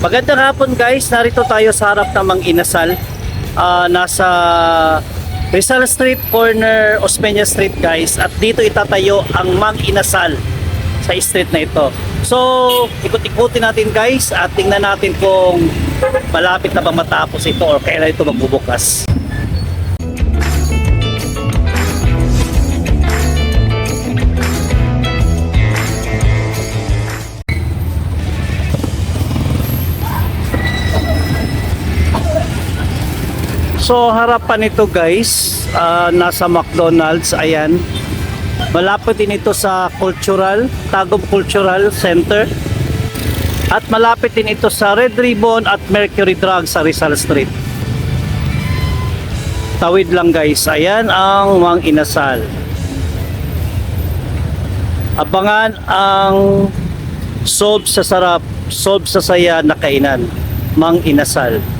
Magandang hapon guys, narito tayo sa harap ng Mang Inasal. Ah, nasa Rizal Street, corner Osmeña Street guys. At dito itatayo ang Mang Inasal sa street na ito. So, ikot-ikutin natin guys at tingnan natin kung malapit na ba matapos ito or kailan ito magbubukas. So harapan nito guys, ah, nasa McDonald's, ayan. Malapit din ito sa Cultural, Tagum Cultural Center. At malapit din ito sa Red Ribbon at Mercury Drug sa Rizal Street. Tawid lang guys, ayan ang Mang Inasal. Abangan ang sob sa sarap, sob sa saya na kainan, Mang Inasal.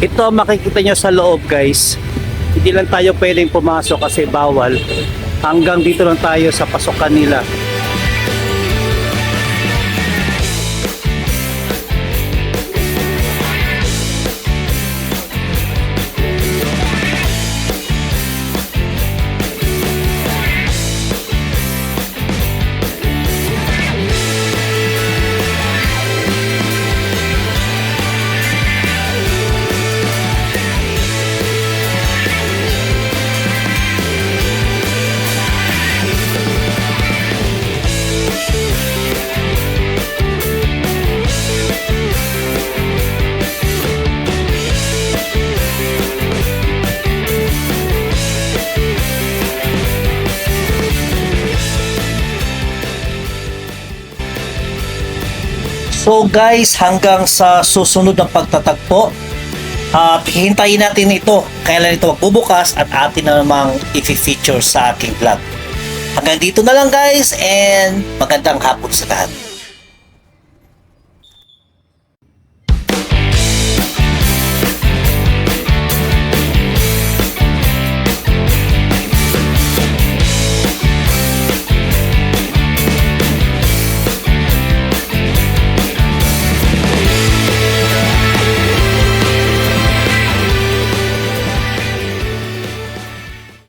Ito makikita nyo sa loob guys. Hindi lang tayo pwedeng pumasok kasi bawal. Hanggang dito lang tayo sa pasokan nila. So guys, hanggang sa susunod na pagtatagpo, at hihintayin natin ito kailan ito magbubukas at atin na namang i-feature sa aking vlog. Hanggang dito na lang guys and magandang hapon sa lahat.